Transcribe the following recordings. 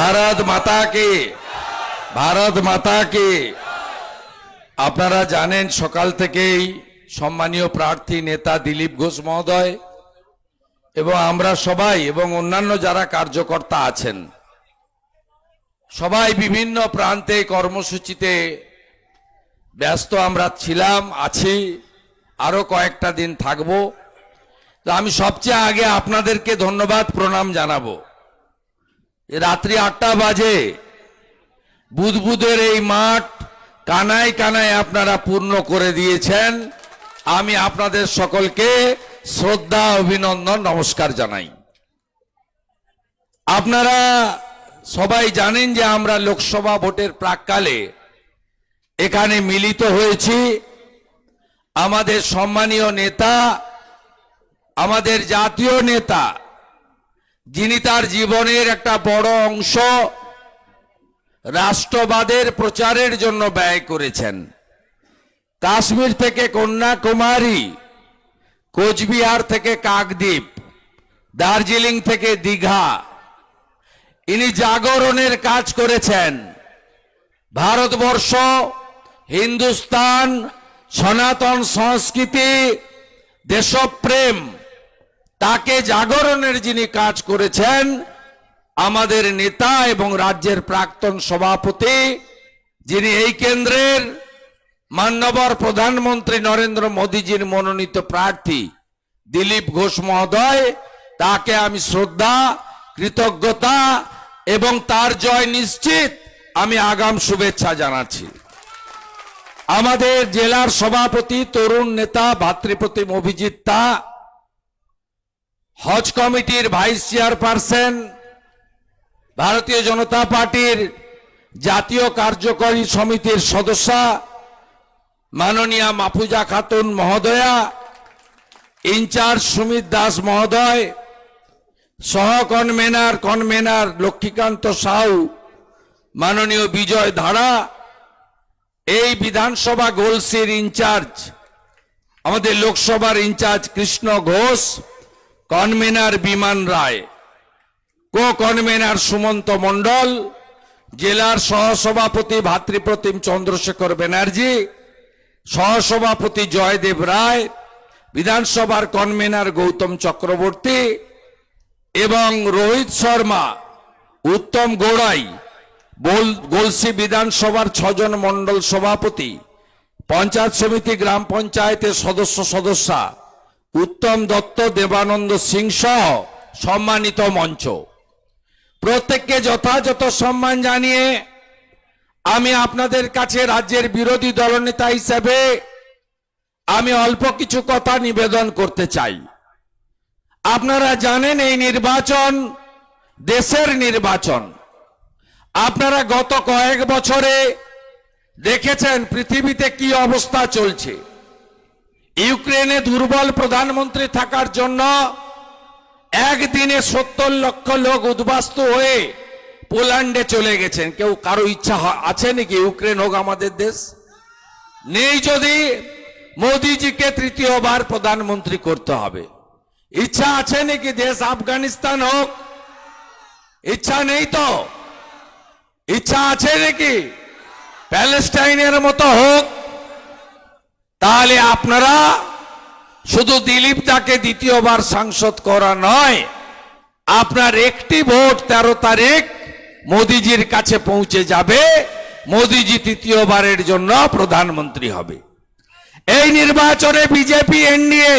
ভারত মাতা কে? ভারত মাতা কে? আপনারা জানেন, সকাল থেকেই সম্মানীয় প্রার্থী নেতা দিলীপ ঘোষ মহোদয় এবং আমরা সবাই এবং অন্যান্য যারা কার্যকর্তা আছেন, সবাই বিভিন্ন প্রান্তে কর্মসূচিতে ব্যস্ত আমরা ছিলাম, আছি, আরও কয়েকটা দিন থাকব। তো আমি সবচেয়ে আগে আপনাদেরকে ধন্যবাদ, প্রণাম জানাব। রাত্রি আটটা বাজে। বুধবুধের এই মাঠ কানায় কানায় আপনারা পূর্ণ করে দিয়েছেন। আমি আপনাদের সকলকে শ্রদ্ধা, অভিনন্দন, নমস্কার জানাই। আপনারা সবাই জানেন যে আমরা লোকসভা ভোটের প্রাককালে এখানে মিলিত হয়েছি। আমাদের সম্মানীয় নেতা, আমাদের জাতীয় নেতা যিনি তার জীবনের একটা বড় অংশ রাষ্ট্রবাদের প্রচারের জন্য ব্যয় করেছেন। কাশ্মীর থেকে কন্যাকুমারী, কোচবিহার থেকে কাকদ্বীপ, দার্জিলিং থেকে দীঘা, ইনি জাগরণের কাজ করেছেন। ভারতবর্ষ, হিন্দুস্তান, সনাতন সংস্কৃতি, দেশপ্রেম তাকে জাগরণের যিনি কাজ করেছেন, আমাদের নেতা এবং রাজ্যের প্রাক্তন সভাপতি, যিনি এই কেন্দ্রের মান্যবর প্রধানমন্ত্রী নরেন্দ্র মোদীজির মনোনীত প্রার্থী, দিলীপ ঘোষ মহোদয়, তাকে আমি শ্রদ্ধা, কৃতজ্ঞতা এবং তার জয় নিশ্চিত আমি আগাম শুভেচ্ছা জানাচ্ছি। আমাদের জেলার সভাপতি, তরুণ নেতা, ভাতৃপ্রতিম অভিজিৎ তা হজ কমিটির ভাইস চেয়ারপারসন ভারতীয় জনতা পার্টির জাতীয় কার্যকরী সমিতির সদস্যা মাননীয়া মাফুজা খাতুন মহোদয়া, ইনচার্জ সুমিত দাস মহোদয় সহ কনভেনার কনভেনার লক্ষ্মীকান্ত সাউ, মাননীয় বিজয় ধারা, এই বিধানসভা গোলসির ইনচার্জ, আমাদের লোকসভার ইনচার্জ কৃষ্ণ ঘোষ কনভেনার বিমান রায়। কো কনভেনার সুমন্ত মণ্ডল, জেলার সহসভাপতি ভাতৃপ্রতিম চন্দ্রশেখর ব্যানার্জি, সহসভাপতি জয়দেব রায়, বিধানসভার কনভেনার গৌতম চক্রবর্তী এবং রোহিত শর্মা, উত্তম গোড়াই গোলসি বিধানসভার ছজন মণ্ডল সভাপতি, পঞ্চায়েত সমিতি গ্রাম পঞ্চায়েতের সদস্য সদস্যা। উত্তম দত্ত দেবানন্দ সিং সহ সম্মানিত মঞ্চ। প্রত্যেককে যথাযথ সম্মান জানিয়ে আমি আপনাদের কাছে রাজ্যের বিরোধী দলনেতা হিসেবে আমি অল্প কিছু কথা নিবেদন করতে চাই। আপনারা জানেন এই নির্বাচন দেশের নির্বাচন। আপনারা গত কয়েক বছরে দেখেছেন পৃথিবীতে কি অবস্থা চলছে। ইউক্রেনে দুর্বল প্রধানমন্ত্রী থাকার জন্য একদিনে সত্তর লক্ষ লোক উদ্বাস্তু হয়ে পোল্যান্ডে চলে গেছেন। কেউ কারও ইচ্ছা আছে নাকি? ইউক্রেন হোক আমাদের দেশ। নেই যদি, মোদিজিকে তৃতীয়বার প্রধানমন্ত্রী করতে হবে। ইচ্ছা আছে নাকি? দেশ আফগানিস্তান হোক। ইচ্ছা নেই তো? ইচ্ছা আছে নাকি? প্যালেস্টাইনের মতো হোক। তাহলে আপনারা শুধু দিলীপ দাকে দ্বিতীয়বার সাংসদ করা নয়, আপনার একটি ভোট তেরো তারিখ মোদিজির কাছে পৌঁছে যাবে, মোদিজি তৃতীয়বারের জন্য প্রধানমন্ত্রী হবে। এই নির্বাচনে বিজেপি, এনডিএ,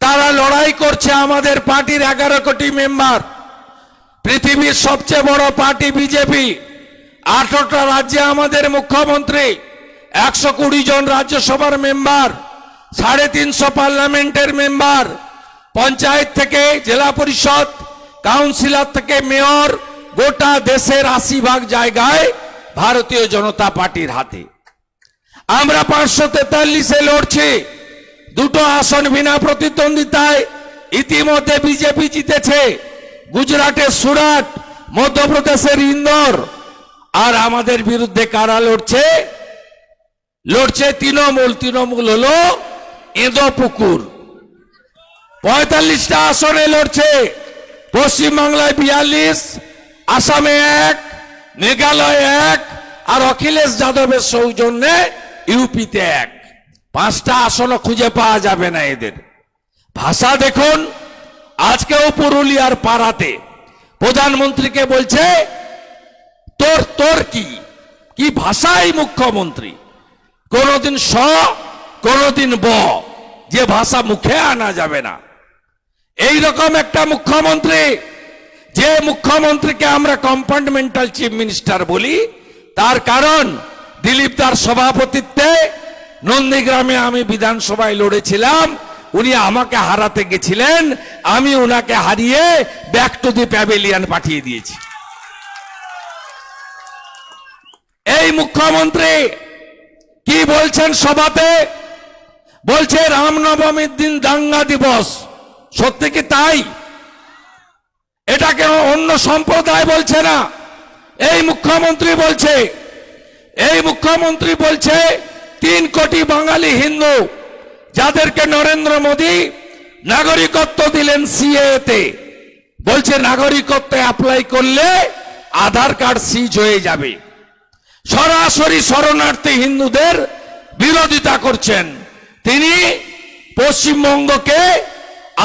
তারা লড়াই করছে আমাদের পার্টির এগারো কোটি মেম্বার। পৃথিবীর সবচেয়ে বড় পার্টি বিজেপি, আঠারোটা রাজ্যে আমাদের মুখ্যমন্ত্রী। একশো কুড়ি জন রাজ্যসভার মেম্বার, সাড়ে তিনশো পার্লামেন্টের মেম্বার, পঞ্চায়েত থেকে জেলা পরিষদ, কাউন্সিলর থেকে মেয়র, গোটা দেশের আশি ভাগ জায়গায় ভারতীয় জনতা পার্টির হাতে। আমরা পাঁচশো তেতাল্লিশে লড়ছি, দুটো আসন বিনা প্রতিদ্বন্দ্বিতায়, ইতিমধ্যে বিজেপি জিতেছে, গুজরাটের সুরাট, মধ্যপ্রদেশের ইন্দোর, আর আমাদের বিরুদ্ধে কারা লড়ছে? লড়ছে তৃণমূল তৃণমূল হলো এঁদো পুকুর। পঁয়তাল্লিশটা আসনে লড়ছে পশ্চিমবাংলায় বিয়াল্লিশ, আসামে এক, মেঘালয় এক, আর অখিলেশ যাদবের সৌজন্যে ইউপিতে এক। পাঁচটা আসনও খুঁজে পাওয়া যাবে না এদের। ভাষা দেখুন, আজকেও পুরুলিয়ার পাড়াতে প্রধানমন্ত্রীকে বলছে, তোর তোর কি? কি ভাষাই মুখ্যমন্ত্রী? কোনোদিন স, কোনোদিন ব। যে ভাষা মুখে আনা যাবে না। এই রকম একটা মুখ্যমন্ত্রী, যে মুখ্যমন্ত্রীকে আমরা কম্পার্টমেন্টাল চিফ মিনিস্টার বলি, তার কারণ দিলীপ দার সভাপতিত্বে নন্দীগ্রামে আমি বিধানসভায় লড়েছিলাম, উনি আমাকে হারাতে গেছিলেন, আমি ওনাকে হারিয়ে ব্যাক টু দি প্যাভিলিয়ন পাঠিয়ে দিয়েছি। এই মুখ্যমন্ত্রী কি বলছেন সভাতে? বলছে রামনবমীর দিন দাঙ্গা দিবস। সত্যি কি তাই? এটাকে অন্য সম্প্রদায় বলছে না। এই মুখ্যমন্ত্রী বলছে, এই মুখ্যমন্ত্রী বলছে, তিন কোটি বাঙালি হিন্দু, যাদেরকে নরেন্দ্র মোদী নাগরিকত্ব দিলেন সিএতে বলছে, নাগরিকত্ব অ্যাপ্লাই করলে আধার কার্ড সিজ হয়ে যাবে। সরাসরি শরণার্থী হিন্দুদের বিরোধিতা করছেন। তিনি পশ্চিমবঙ্গকে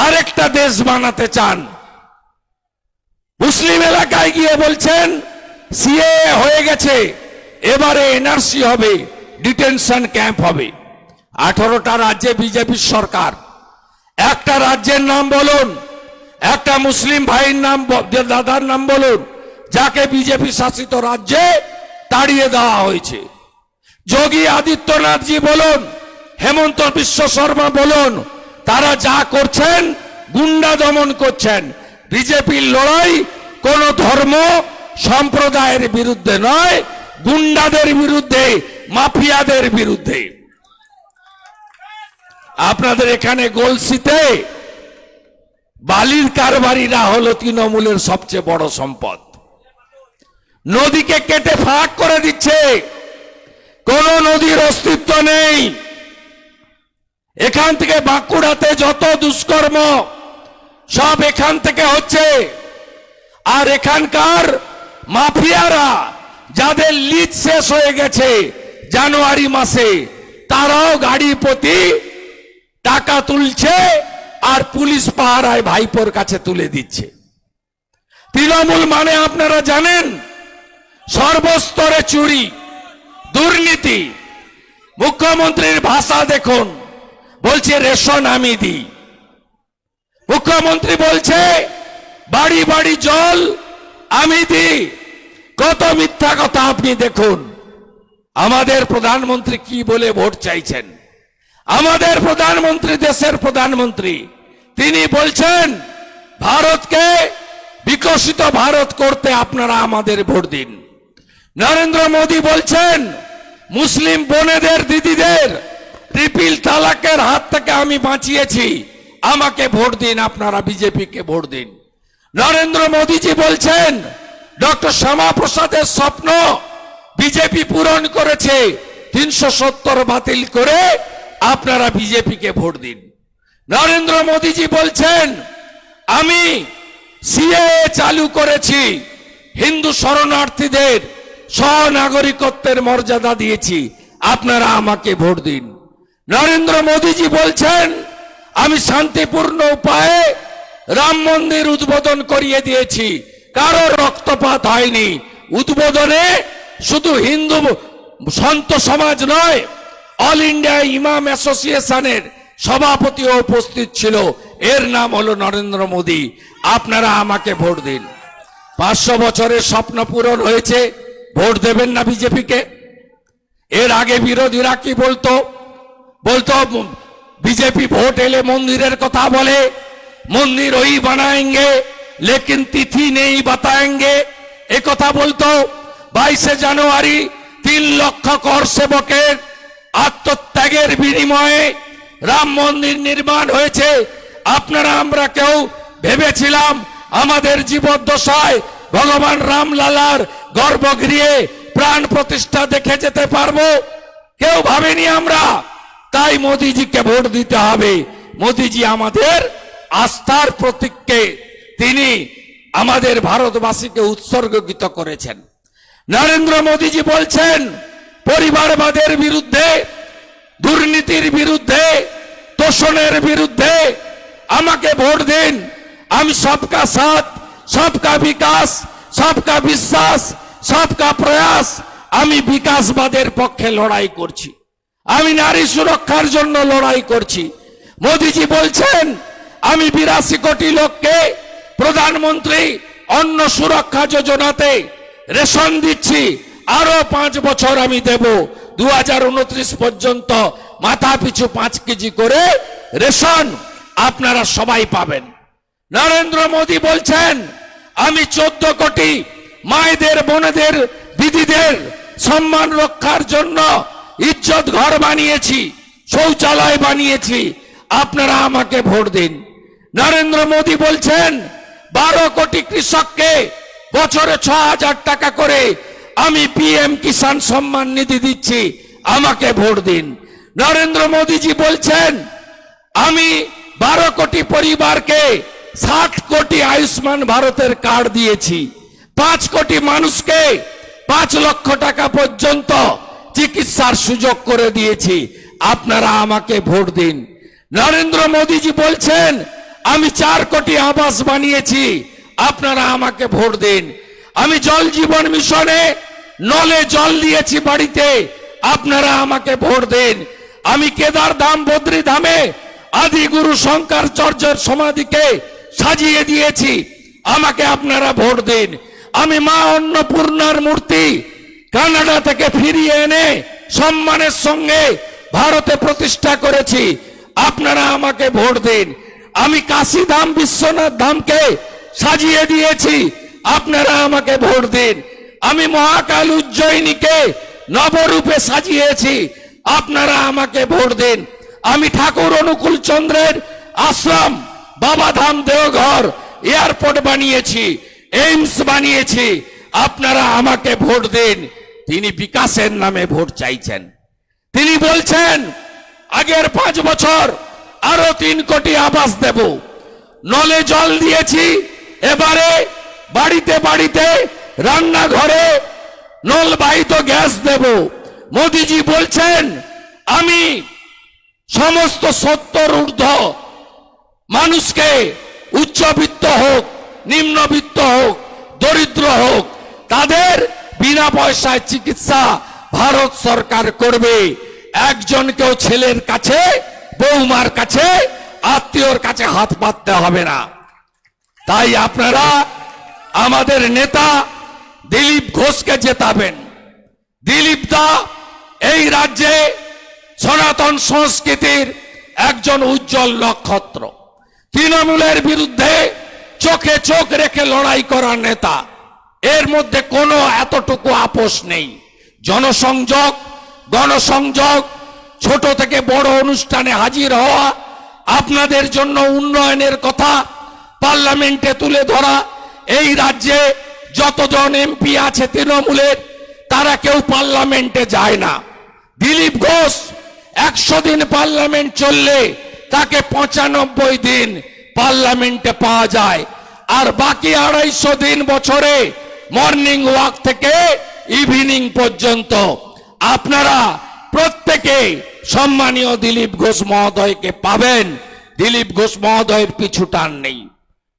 আরেকটা দেশ বানাতে চান। মুসলিম এলাকায় গিয়ে বলছেন সিএ হয়ে গেছে, এবারে এনআরসি হবে, ডিটেনশন ক্যাম্প হবে। আঠারোটা রাজ্যে বিজেপির সরকার। একটা রাজ্যের নাম বলুন, একটা মুসলিম ভাইয়ের নাম, দাদার নাম বলুন, যাকে বিজেপি শাসিত রাজ্যে তাড়িয়ে দেওয়া হয়েছে। যোগী আদিত্যনাথজি বলুন, হেমন্ত বিশ্ব শর্মা বলুন, তারা যা করছেন, গুন্ডা দমন করছেন। বিজেপির লড়াই কোন ধর্ম সম্প্রদায়ের বিরুদ্ধে নয়, গুন্ডাদের বিরুদ্ধে, মাফিয়াদের বিরুদ্ধে। আপনাদের এখানে গোলসিতে বালির কারবারিরা হলো তৃণমূলের সবচেয়ে বড় সম্পদ। নদীকে কেটে ফাঁক করে দিচ্ছে। কোন নদীর অস্তিত্ব নেই। এখান থেকে বাঁকুড়াতে যত দুষ্কর্ম, সব এখান থেকে হচ্ছে। আর এখানকার মাফিয়ারা যাদের লিজ শেষ হয়ে গেছে জানুয়ারি মাসে, তারাও গাড়ি প্রতি টাকা তুলছে আর পুলিশ পাহারায় ভাইপোর কাছে তুলে দিচ্ছে। তৃণমূল মানে আপনারা জানেন সর্বস্তরে চুরি, দুর্নীতি। মুখ্যমন্ত্রীর ভাষা দেখুন, বলছে রেশন আমি দিই। মুখ্যমন্ত্রী বলছে, বাড়ি বাড়ি জল আমি দিই। কত মিথ্যা কথা আপনি দেখুন। আমাদের প্রধানমন্ত্রী কি বলে ভোট চাইছেন? আমাদের প্রধানমন্ত্রী দেশের প্রধানমন্ত্রী, তিনি বলছেন, ভারতকে বিকশিত ভারত করতে আপনারা আমাদের ভোট দিন। নরেন্দ্র মোদী বলছেন, মুসলিম বোনেদের, দিদিদের ট্রিপিল তালাকের হাত থেকে আমি বাঁচিয়েছি। আমাকে ভোট দিন, আপনারা বিজেপিকে ভোট দিন। নরেন্দ্র মোদীজি বলছেন, ডক্টর শ্যামা প্রসাদের স্বপ্ন বিজেপি পূরণ করেছে। তিনশো সত্তর বাতিল করে আপনারা বিজেপিকে ভোট দিন। নরেন্দ্র মোদীজি বলছেন, আমি সিএ চালু করেছি। হিন্দু শরণার্থীদের স্বনাগরিকত্বের মর্যাদা দিয়েছি। আপনারা আমাকে ভোট দিন। নরেন্দ্র মোদীজি বলছেন, আমি শান্তিপূর্ণ উপায়ে রাম মন্দির উদ্বোধন করিয়ে দিয়েছি। কারও রক্তপাত হয়নি। উদ্বোধনে শুধু হিন্দু সন্ত সমাজ নয়, অল ইন্ডিয়া ইমাম অ্যাসোসিয়েশনের সভাপতিও উপস্থিত ছিল। এর নাম হলো নরেন্দ্র মোদী। আপনারা আমাকে ভোট দিন। পাঁচশো বছরের স্বপ্ন পূরণ হয়েছে। ভোট দেবেন না বিজেপিকে। এর আগে বিরোধীরা কি বলতো? বলতো, বিজেপি ভোট এলে মন্দিরের কথা বলে, মন্দির ওই বানায়েঙ্গে, লেকিন তিথি নেই বাতায়েঙ্গে। এ কথা বলতো, বাইশে জানুয়ারি তিন লক্ষ কর সেবকের আত্মত্যাগের বিনিময়ে রাম মন্দির নির্মাণ হয়েছে। আপনারা, আমরা কেউ ভেবেছিলাম আমাদের জীবদ্দশায় ভগবান রামলালার গর্ভগৃহে প্রাণ প্রতিষ্ঠা দেখে যেতে পারব। কেউ ভাবেনি আমরা? তাই মোদিজিকে ভোট দিতে হবে। মোদিজি আমাদের আস্থার প্রতীককে তিনি আমাদের ভারতবাসীকে উৎসর্গিত করেছেন। নরেন্দ্র মোদীজি বলছেন, পরিবারবাদের বিরুদ্ধে, দুর্নীতির বিরুদ্ধে, তোষণের বিরুদ্ধে আমাকে ভোট দিন, আমি সবকা সাথ। সবকা বিকাশ, সবকা বিশ্বাস, সবকা প্রয়াস, আমি বিকাশবাদের পক্ষে লড়াই করছি। আমি নারী সুরক্ষার জন্য লড়াই করছি। মোদিজি বলছেন, আমি বিরাশি কোটি লোককে প্রধানমন্ত্রী অন্ন সুরক্ষা যোজনাতে রেশন দিচ্ছি। আরও পাঁচ বছর আমি দেব। দু হাজার উনত্রিশ পর্যন্ত মাথা পিছু পাঁচ কেজি করে রেশন আপনারা সবাই পাবেন। নরেন্দ্র মোদী বলছেন, আমি চোদ্দ কোটি মায়েদের, বোনেদের, দিদিদের সম্মান রক্ষার জন্য ইজ্জত ঘর বানিয়েছি, শৌচালয় বানিয়েছি। আপনারা আমাকে ভোট দিন। নরেন্দ্র মোদী বলছেন, বারো কোটি কৃষককে বছরে ছ হাজার টাকা করে আমি পিএম কিষাণ সম্মান নিধি দিচ্ছি, আমাকে ভোট দিন। নরেন্দ্র মোদীজি বলছেন, আমি বারো কোটি পরিবারকে ষাট কোটি আয়ুষ্মান ভারতের কার্ড দিয়েছি। পাঁচ কোটি মানুষকে পাঁচ লক্ষ টাকা পর্যন্ত চিকিৎসার সুযোগ করে দিয়েছি। আপনারা আমাকে ভোট দিন। নরেন্দ্র মোদীজি বলছেন, আমি চার কোটি আবাস বানিয়েছি, আপনারা আমাকে ভোট দিন। আমি জল জীবন মিশনে নলে জল দিয়েছি বাড়িতে, আপনারা আমাকে ভোট দিন। আমি কেদার ধাম বদ্রী ধামে আদি গুরু শঙ্করাচার্যের সমাধিকে সাজিয়ে দিয়েছি। আমাকে আপনারা ভোট দিন। আমি মা অন্নপূর্ণার মূর্তি কানাডা থেকে ফিরিয়ে এনে সম্মানের সঙ্গে ভারতে প্রতিষ্ঠা করেছি। আপনারা আমাকে ভোট দিন। আমি কাশী ধাম, বিশ্বনাথ ধামকে সাজিয়ে দিয়েছি। আপনারা আমাকে ভোট দিন। আমি মহাকাল উজ্জয়িনীকে নবরূপে সাজিয়েছি। আপনারা আমাকে ভোট দিন। আমি ঠাকুর অনুকূল চন্দ্রের আশ্রম বাবাধাম দেওঘর এয়ারপোর্ট বানিয়েছি, এইমস বানিয়েছি, আপনারা আমাকে ভোট দিন। তিনি বিকাশের নামে ভোট চাইছেন। তিনি বলছেন, আগের পাঁচ বছর আরও তিন কোটি আবাস দেব। নলে জল দিয়েছি, এবারে বাড়িতে বাড়িতে রান্নাঘরে নলবাহিত গ্যাস দেব। মোদিজি বলছেন, আমি সমস্ত সত্তর ঊর্ধ্ব মানুষকে উচ্চবিত্ত হোক, নিম্নবিত্ত হোক, দরিদ্র হোক, তাদের বিনা পয়সায় চিকিৎসা ভারত সরকার করবে। একজনকেও ছেলের কাছে, বৌমার কাছে, আত্মীয়র কাছে হাত পাততে হবে না। তাই আপনারা আমাদের নেতা দিলীপ ঘোষকে জেতাবেন। দিলীপ দা এই রাজ্যে সনাতন সংস্কৃতির একজন উজ্জ্বল নক্ষত্র। তৃণমূলের বিরুদ্ধে চোখে চোখ রেখে লড়াই করার নেতা। এর মধ্যে কোনো এতটুকু আপোষ নেই। জনসংযোগ, গণসংযোগ, ছোট থেকে বড় অনুষ্ঠানে হাজির হওয়া, আপনাদের জন্য উন্নয়নের কথা পার্লামেন্টে তুলে ধরা। এই রাজ্যে যতজন এমপি আছে তৃণমূলের, তারা কেউ পার্লামেন্টে যায় না। দিলীপ ঘোষ, একশো দিন পার্লামেন্ট চললে তাকে পঁচানব্বই দিন পার্লামেন্টে পাওয়া যায়। আর বাকি আড়াইশো দিন বছরে মর্নিং ওয়াক থেকে ইভিনিং পর্যন্ত। আপনারা প্রত্যেকে সম্মানীয় দিলীপ ঘোষ মহোদয়কে পাবেন। দিলীপ ঘোষ মহোদয়ের পিছু টান নেই।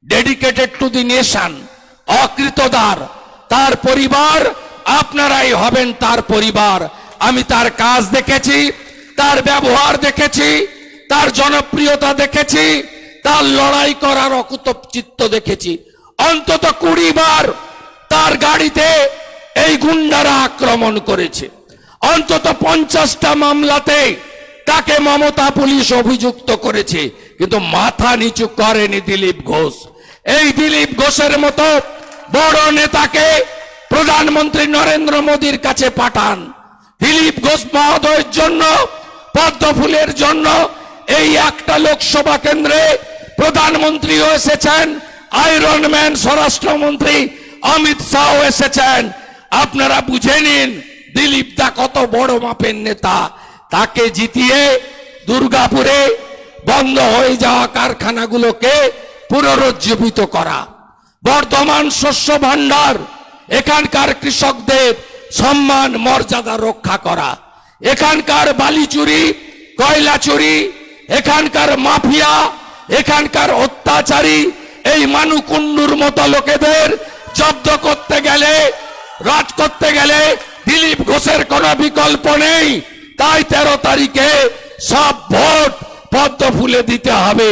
ডেডিকেটেড টু দি নেশন অকৃতদার। তার পরিবার, আপনারাই হবেন তার পরিবার। আমি তার কাজ দেখেছি, তার ব্যবহার দেখেছি তার জনপ্রিয়তা দেখেছি, তার লড়াই করার অকুত চিত্ত দেখেছি। অন্তত কুড়ি বার তার গাড়িতে এই গুন্ডারা আক্রমণ করেছে। অন্তত পঞ্চাশটা মামলাতে তাকে মমতা পুলিশ অভিযুক্ত করেছে। কিন্তু মাথা নিচু করেনি দিলীপ ঘোষ। এই দিলীপ ঘোষের মতো বড় নেতাকে প্রধানমন্ত্রী নরেন্দ্র মোদীর কাছে পাঠান। দিলীপ ঘোষ মহোদয়ের জন্য, পদ্ম ফুলের জন্য এই একটা লোকসভা কেন্দ্রে প্রধানমন্ত্রীও এসেছেন আয়রন ম্যান স্বরাষ্ট্রমন্ত্রী অমিত শাহ এসেছেন। আপনারা বুঝে নিন, দিলীপ দা কত বড় মাপের নেতা। তাকে জিতিয়ে দুর্গাপুরে বন্ধ হয়ে যাওয়া কারখানাগুলোকে পুনরুজ্জীবিত করা। বর্ধমান শস্য ভাণ্ডার, এখানকার কৃষকদের সম্মান, মর্যাদা রক্ষা করা। এখানকার বালি চুরি, কয়লা চুরি এখানকার মাফিয়া, এখানকার অত্যাচারী, এই মানুকুন্ডুর মতো লোকেদের জব্দ করতে গেলে, রাজ করতে গেলে দিলীপ ঘোষের কোনো বিকল্প নেই। তাই তেরো তারিখে সব ভোট পদ্ম ফুলে দিতে হবে।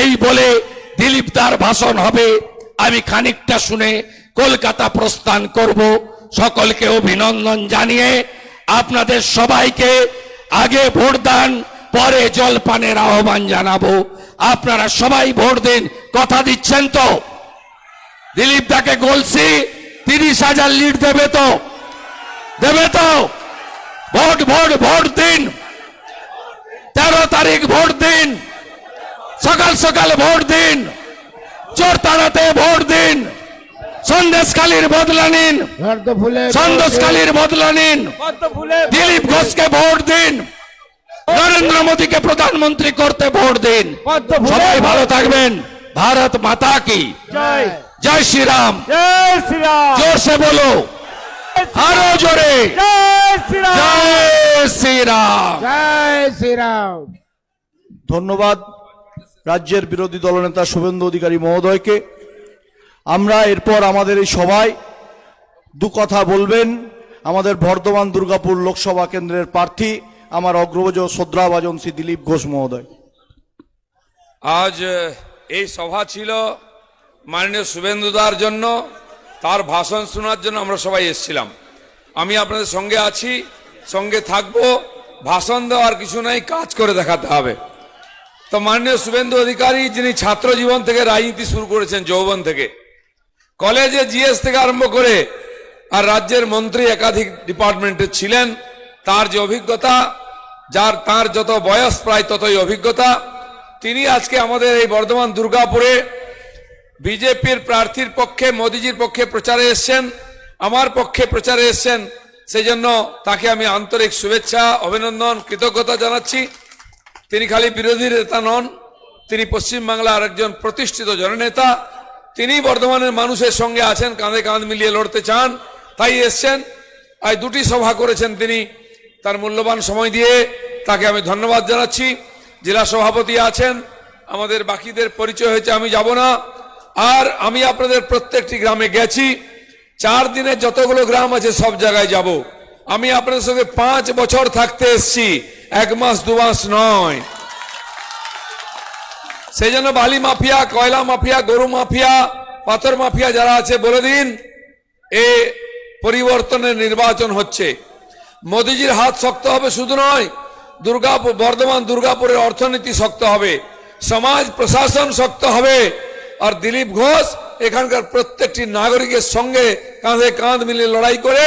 এই বলে দিলীপ তার ভাষণ হবে। আমি খানিকটা শুনে কলকাতা প্রস্থান করব। সকলকে অভিনন্দন জানিয়ে আপনাদের সবাইকে আগে ভোট দান পরে জলপানের আহ্বান জানাব। আপনারা সবাই ভোট দিন। কথা দিচ্ছেন তো? দিলীপ দাকে বলছি তিরিশ হাজার লিড দেবে তো? দেবে তো? ভোট ভোট ভোট দিন। তেরো তারিখ ভোট দিন। সকাল সকাল ভোট দিন। চোর তাড়াতে ভোট দিন। সন্দেশকালীর বদলা নিন। সন্দেশকালীর বদলা নিন। দিলীপ ঘোষকে ভোট দিন। নরেন্দ্র মোদীকে প্রধানমন্ত্রী করতে ভোট দিন। সবাই ভালো থাকবেন। ভারত মাতা কি? জয়। জয় শ্রী রাম জয় শ্রীরাম। জোর সে বলো আরও জোরে। জয় শ্রীরাম। শ্রী রাম জয় শ্রীরাম। ধন্যবাদ রাজ্যের বিরোধী দলনেতা শুভেন্দু অধিকারী মহোদয়কে। আমরা এরপর আমাদের এই সভায় দু কথা বলবেন। আমাদের বর্ধমান দুর্গাপুর লোকসভা কেন্দ্রের প্রার্থী আমার অগ্রজ শ্রদ্ধাভাজন শ্রী দিলীপ ঘোষ মহোদয়। আজ এই সভা ছিল মাননীয় শুভেন্দুদার জন্য, তার ভাষণ শোনার জন্য আমরা সবাই এসেছিলাম। আমি আপনাদের সঙ্গে আছি, সঙ্গে থাকব, ভাষণ দেওয়ার কিছু নাই, কাজ করে দেখাতে হবে। তো মাননীয় শুভেন্দু অধিকারী, যিনি ছাত্র জীবন থেকে রাজনীতি শুরু করেছেন, যৌবন থেকে, কলেজে জিএস থেকে আরম্ভ করে আর রাজ্যের মন্ত্রী একাধিক ডিপার্টমেন্টে ছিলেন, তার যে অভিজ্ঞতা যার তার যত বয়স প্রায় ততই অভিজ্ঞতা। তিনি আজকে আমাদের এই বর্ধমান দুর্গাপুরে বিজেপির প্রার্থীর পক্ষে, মোদিজির পক্ষে প্রচারে এসছেন, আমার পক্ষে প্রচারে এসছেন। সেই জন্য তাকে আমি আন্তরিক শুভেচ্ছা, অভিনন্দন, কৃতজ্ঞতা জানাচ্ছি। তিনি খালি বিরোধী নেতা নন, তিনি পশ্চিমবাংলার একজন প্রতিষ্ঠিত জননেতা। তিনি বর্ধমানের মানুষের সঙ্গে আছেন, কাঁধে কাঁধ মিলিয়ে লড়তে চান, তাই এসছেন। আজ দুটি সভা করেছেন তিনি। তার মূল্যবান সময় দিয়ে তাকে আমি ধন্যবাদ জানাচ্ছি। জেলা সভাপতি আছেন, আমাদের বাকিদের পরিচয় হয়েছে, আমি যাব না। আর আমি আপনাদের প্রত্যেকটি গ্রামে গেছি, চার দিনে যতগুলো গ্রাম আছে সব জায়গায় যাব। আমি আপনাদের সঙ্গে পাঁচ বছর থাকতে এসছি, এক মাস, দু মাস নয়। সেই জন্য বালি মাফিয়া, কয়লা মাফিয়া, গরু মাফিয়া, পাথর মাফিয়া যারা আছে, বলে দিন, এ পরিবর্তনের নির্বাচন হচ্ছে। মোদিজির হাত শক্ত হবে শুধু নয়, দুর্গাপুর, বর্ধমান, দুর্গাপুরের অর্থনীতি শক্ত হবে, সমাজ প্রশাসন শক্ত হবে। আর দিলীপ ঘোষ এখানকার প্রত্যেকটি নাগরিকের সঙ্গে কাঁধে কাঁধ মিলিয়ে লড়াই করে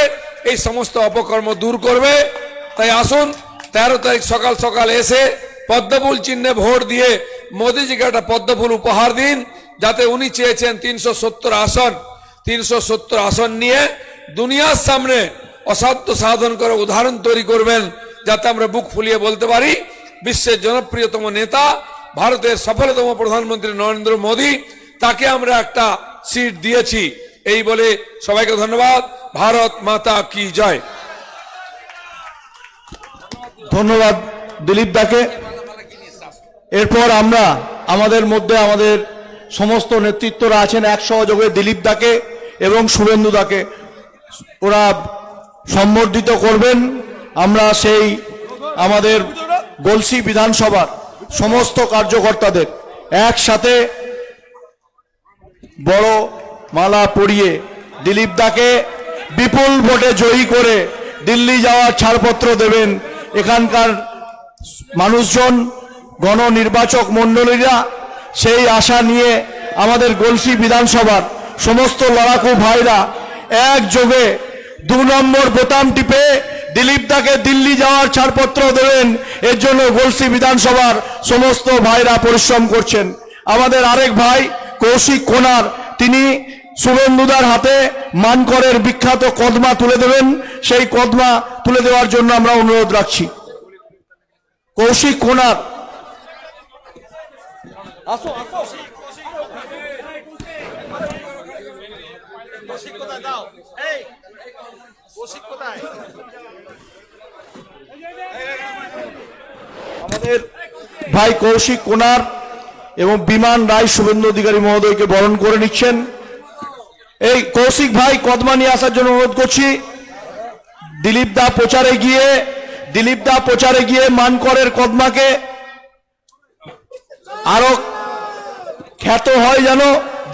এই সমস্ত অপকর্ম দূর করবে। তাই আসুন, তেরো তারিখ সকাল সকাল এসে পদ্মফুল চিহ্নে ভোট দিয়ে মোদিজিকে একটা পদ্মফুল উপহার দিন, যাতে উনি চেয়েছেন তিনশো সত্তর আসন। তিনশো সত্তর আসন নিয়ে দুনিয়ার সামনে অসাধ্য সাধন করে উদাহরণ তৈরি করবেন, যাতে আমরা বুক ফুলিয়ে বলতে পারি, বিশ্বের জনপ্রিয়তম নেতা, ভারতের সফলতম প্রধানমন্ত্রী নরেন্দ্র মোদী, তাকে আমরা একটা সিট দিয়েছি। এই বলে সবাইকে ধন্যবাদ। ভারত মাতা কি জয়। ধন্যবাদ দিলীপ দাকে। এরপর আমরা আমাদের মধ্যে আমাদের সমস্ত নেতৃত্বরা আছেন এক সহযোগে দিলীপ দাকে এবং শুভেন্দু দাকে। ওরা সম্বর্ধিত করবেন। আমরা সেই আমাদের গলসি বিধানসভার সমস্ত কার্যকর্তাদের একসাথে বড় মালা পরিয়ে দিলীপ দাকে বিপুল ভোটে জয়ী করে দিল্লি যাওয়ার ছাড়পত্র দেবেন। এখানকার মানুষজন, গণনির্বাচক মণ্ডলীরা সেই আশা নিয়ে আমাদের গলসি বিধানসভার সমস্ত লড়াকু ভাইরা একযোগে দু নম্বর বোতাম টিপে দিলীপ দাকে দিল্লি যাওয়ার ছাড়পত্র দেবেন। এর জন্য গলসি বিধানসভার সমস্ত ভাইরা পরিশ্রম করছেন। আমাদের আরেক ভাই, কৌশিক কোনার, তিনি শুভেন্দুদার হাতে মানকরের বিখ্যাত কদমা তুলে দেবেন। সেই কদমা তুলে দেওয়ার জন্য আমরা অনুরোধ রাখছি। কৌশিক কোনার। আমাদের ভাই কৌশিক কোনার এবং বিমান রায় শুভেন্দু অধিকারী মহোদয়কে বরণ করে নিচ্ছেন। এই কৌশিক ভাই কদমা নিয়ে আসার জন্য অনুরোধ করছি। দিলীপ দা প্রচারে গিয়ে, দিলীপ দা প্রচারে গিয়ে মানকরের কদমাকে আরও খ্যাত হয় যেন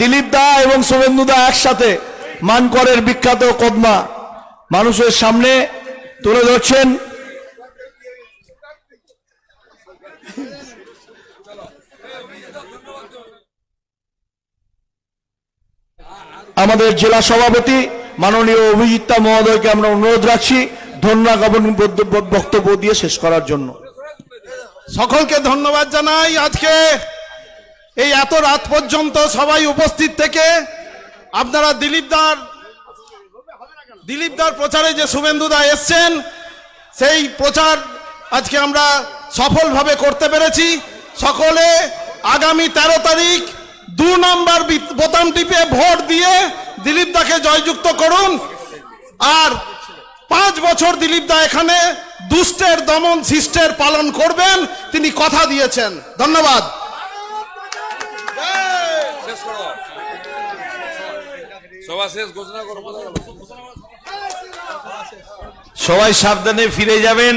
দিলীপ দা এবং শুভেন্দু দা একসাথে মানকরের বিখ্যাত কদমা। মানুষের সামনে তুলে ধরছেন। আমাদের জেলা সভাপতি মাননীয় অভিজিৎতা মহোদয়কে আমরা অনুরোধ রাখছি ধন্যবাদ বক্তব্য দিয়ে শেষ করার জন্য। সকলকে ধন্যবাদ জানাই আজকে। এই এত রাত পর্যন্ত সবাই উপস্থিত থেকে আপনারা দিলীপ দার দিলীপ দার প্রচারে যে শুভেন্দু দা এসছেন, সেই প্রচার আজকে আমরা সফলভাবে করতে পেরেছি। সকলে আগামী তেরো তারিখ দু নম্বর বোতাম টিপে ভোট দিয়ে দিলীপ দাকে জয়যুক্ত করুন। আর পাঁচ বছর দিলীপ দা এখানে দুষ্টের দমন শিষ্টের পালন করবেন, তিনি কথা দিয়েছেন। ধন্যবাদ। সবাই সাবধানে ফিরে যাবেন।